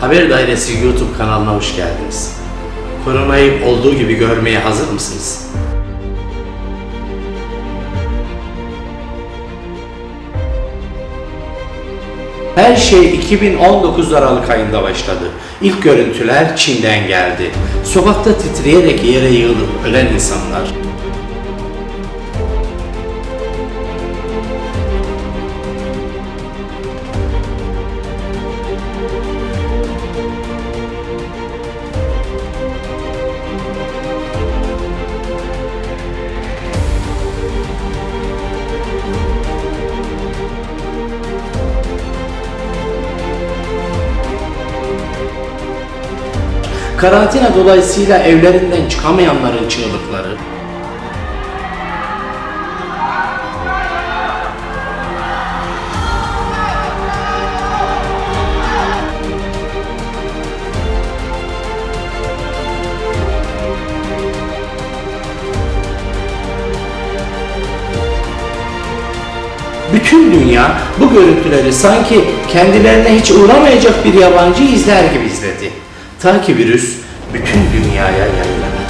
Haber Dairesi YouTube kanalına hoş geldiniz. Koronayı olduğu gibi görmeye hazır mısınız? Her şey 2019 Aralık ayında başladı. İlk görüntüler Çin'den geldi. Sokakta titreyerek yere yığılıp ölen insanlar, karantina dolayısıyla evlerinden çıkamayanların çığlıkları, Bütün dünya bu görüntüleri sanki kendilerine hiç uğramayacak bir yabancı izler gibi izledi. Ta ki virüs bütün dünyaya yayılana.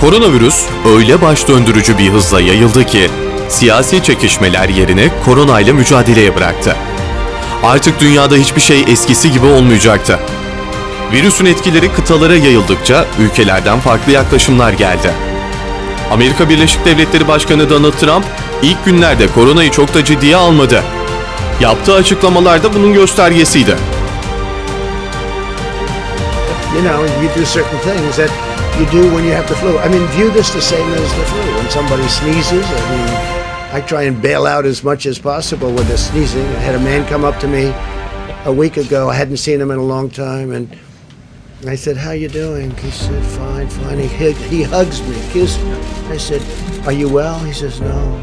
Koronavirüs öyle baş döndürücü bir hızla yayıldı ki siyasi çekişmeler yerine koronayla mücadeleye bıraktı. Artık dünyada hiçbir şey eskisi gibi olmayacaktı. Virüsün etkileri kıtalara yayıldıkça ülkelerden farklı yaklaşımlar geldi. Amerika Birleşik Devletleri Başkanı Donald Trump ilk günlerde koronayı çok da ciddiye almadı. Yaptığı açıklamalarda bunun göstergesiydi. you know, you do certain things that you do when you have the flu. I mean, view this the same as the flu. When somebody sneezes, I mean, I try and bail out as much as possible with the sneezing. I had a man come up to me a week ago. I hadn't seen him in a long time, and I said, "How you doing?" He said, "Fine, fine." He he hugs me, kisses me. I said, "Are you well?" He says, "No."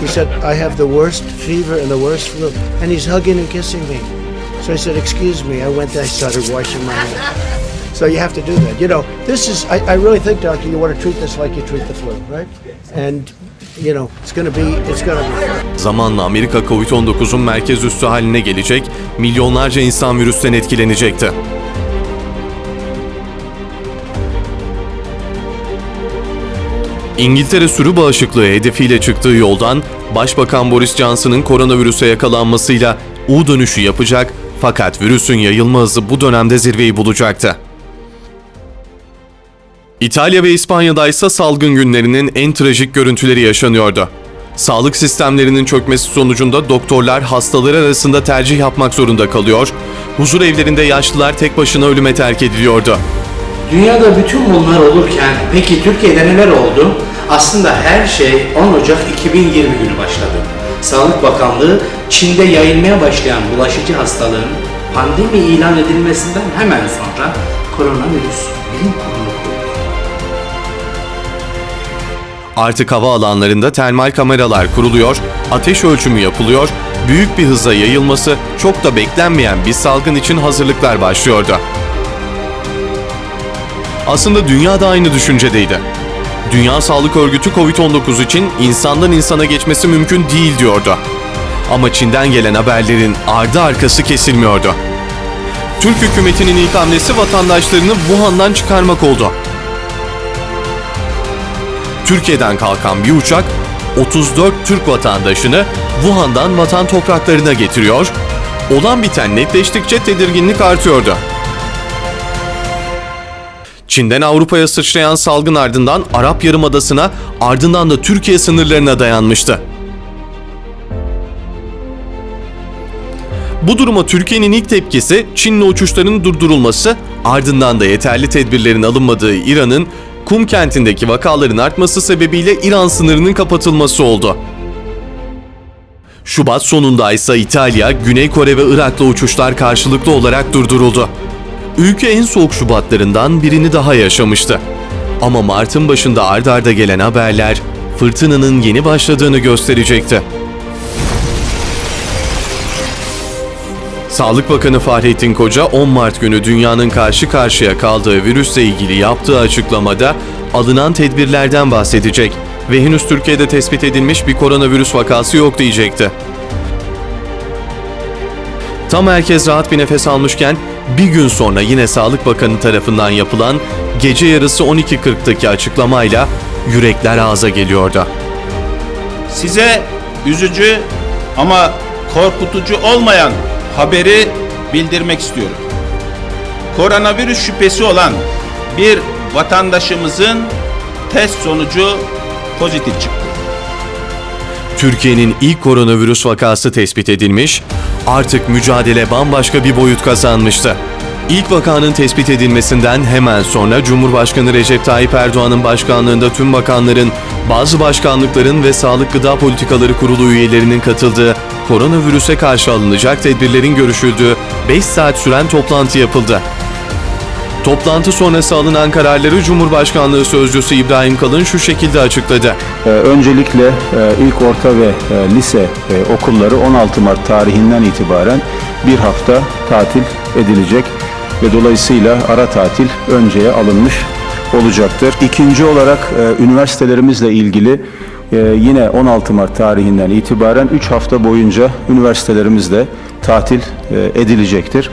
he said, "I have the worst fever and the worst flu," and he's hugging and kissing me. So I said, "Excuse me." I went there. I started washing my hands. So you have to do that. You know, this is. I, I really think, doctor, you want to treat this like you treat the flu, right? And you know, it's to be. It's to be. Zamanla Amerika Covid-19'un merkez üssü haline gelecek, milyonlarca insan virüsten etkilenecekti. İngiltere sürü bağışıklığı hedefiyle çıktığı yoldan Başbakan Boris Johnson'ın koronavirüse yakalanmasıyla U dönüşü yapacak fakat virüsün yayılma hızı bu dönemde zirveyi bulacaktı. İtalya ve İspanya'da ise salgın günlerinin en trajik görüntüleri yaşanıyordu. Sağlık sistemlerinin çökmesi sonucunda doktorlar hastaları arasında tercih yapmak zorunda kalıyor, huzur evlerinde yaşlılar tek başına ölüme terk ediliyordu. Dünyada bütün bunlar olurken peki Türkiye'de neler oldu? Aslında her şey 10 Ocak 2020 günü başladı. Sağlık Bakanlığı Çin'de yayılmaya başlayan bulaşıcı hastalığın pandemi ilan edilmesinden hemen sonra koronavirüs bilim Artık havaalanlarında termal kameralar kuruluyor, ateş ölçümü yapılıyor, büyük bir hızla yayılması çok da beklenmeyen bir salgın için hazırlıklar başlıyordu. Aslında dünya da aynı düşüncedeydi. Dünya Sağlık Örgütü Covid-19 için insandan insana geçmesi mümkün değil diyordu. Ama Çin'den gelen haberlerin ardı arkası kesilmiyordu. Türk hükümetinin ilk hamlesi vatandaşlarını Wuhan'dan çıkarmak oldu. Türkiye'den kalkan bir uçak 34 Türk vatandaşını Wuhan'dan vatan topraklarına getiriyor, olan biten netleştikçe tedirginlik artıyordu. Çin'den Avrupa'ya sıçrayan salgın ardından Arap Yarımadası'na ardından da Türkiye sınırlarına dayanmıştı. Bu duruma Türkiye'nin ilk tepkisi Çinli uçuşların durdurulması, ardından da yeterli tedbirlerin alınmadığı İran'ın Kum kentindeki vakaların artması sebebiyle İran sınırının kapatılması oldu. Şubat sonunda ise İtalya, Güney Kore ve Irak'la uçuşlar karşılıklı olarak durduruldu. Ülke en soğuk Şubatlarından birini daha yaşamıştı. Ama Mart'ın başında ard arda gelen haberler fırtınanın yeni başladığını gösterecekti. Sağlık Bakanı Fahrettin Koca 10 Mart günü dünyanın karşı karşıya kaldığı virüsle ilgili yaptığı açıklamada alınan tedbirlerden bahsedecek ve henüz Türkiye'de tespit edilmiş bir koronavirüs vakası yok diyecekti. Tam herkes rahat bir nefes almışken bir gün sonra yine Sağlık Bakanı tarafından yapılan gece yarısı 12.40'daki açıklamayla yürekler ağza geliyordu. Size üzücü ama korkutucu olmayan haberi bildirmek istiyorum. Koronavirüs şüphesi olan bir vatandaşımızın test sonucu pozitif çıktı. Türkiye'nin ilk koronavirüs vakası tespit edilmiş, artık mücadele bambaşka bir boyut kazanmıştı. İlk vakanın tespit edilmesinden hemen sonra Cumhurbaşkanı Recep Tayyip Erdoğan'ın başkanlığında tüm bakanların, bazı başkanlıkların ve Sağlık Gıda Politikaları Kurulu üyelerinin katıldığı koronavirüse karşı alınacak tedbirlerin görüşüldüğü 5 saat süren toplantı yapıldı. Toplantı sonrası alınan kararları Cumhurbaşkanlığı Sözcüsü İbrahim Kalın şu şekilde açıkladı. Ee, Öncelikle e, ilk orta ve e, lise e, okulları 16 Mart tarihinden itibaren bir hafta tatil edilecek ve dolayısıyla ara tatil önceye alınmış olacaktır. İkinci olarak e, üniversitelerimizle ilgili e, yine 16 Mart tarihinden itibaren 3 hafta boyunca üniversitelerimizde tatil e, edilecektir.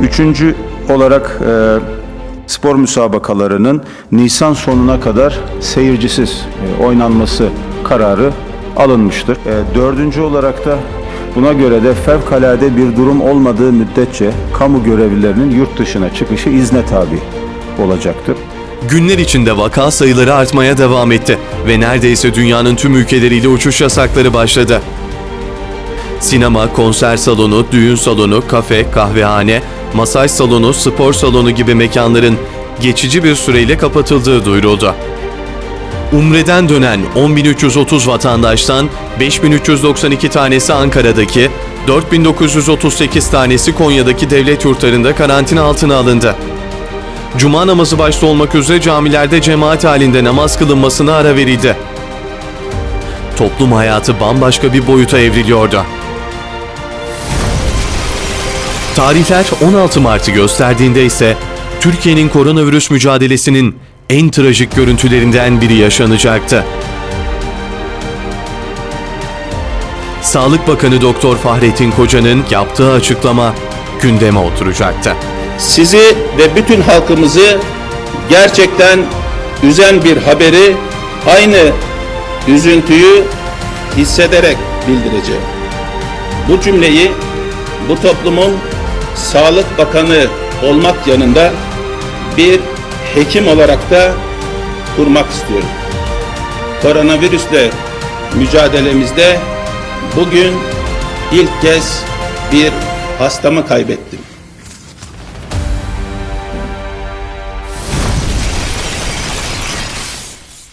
Üçüncü olarak e, spor müsabakalarının Nisan sonuna kadar seyircisiz e, oynanması kararı alınmıştır. E, dördüncü olarak da buna göre de fevkalade bir durum olmadığı müddetçe kamu görevlilerinin yurt dışına çıkışı izne tabi olacaktır. Günler içinde vaka sayıları artmaya devam etti ve neredeyse dünyanın tüm ülkeleriyle uçuş yasakları başladı. Sinema, konser salonu, düğün salonu, kafe, kahvehane, masaj salonu, spor salonu gibi mekanların geçici bir süreyle kapatıldığı duyuruldu. Umre'den dönen 10.330 vatandaştan 5.392 tanesi Ankara'daki, 4.938 tanesi Konya'daki devlet yurtlarında karantina altına alındı. Cuma namazı başta olmak üzere camilerde cemaat halinde namaz kılınmasına ara verildi. Toplum hayatı bambaşka bir boyuta evriliyordu. Tarihler 16 Mart'ı gösterdiğinde ise Türkiye'nin koronavirüs mücadelesinin en trajik görüntülerinden biri yaşanacaktı. Sağlık Bakanı Doktor Fahrettin Koca'nın yaptığı açıklama gündeme oturacaktı. Sizi ve bütün halkımızı gerçekten üzen bir haberi aynı üzüntüyü hissederek bildireceğim. Bu cümleyi bu toplumun Sağlık Bakanı olmak yanında bir hekim olarak da kurmak istiyorum. Koronavirüsle mücadelemizde bugün ilk kez bir hastamı kaybettim.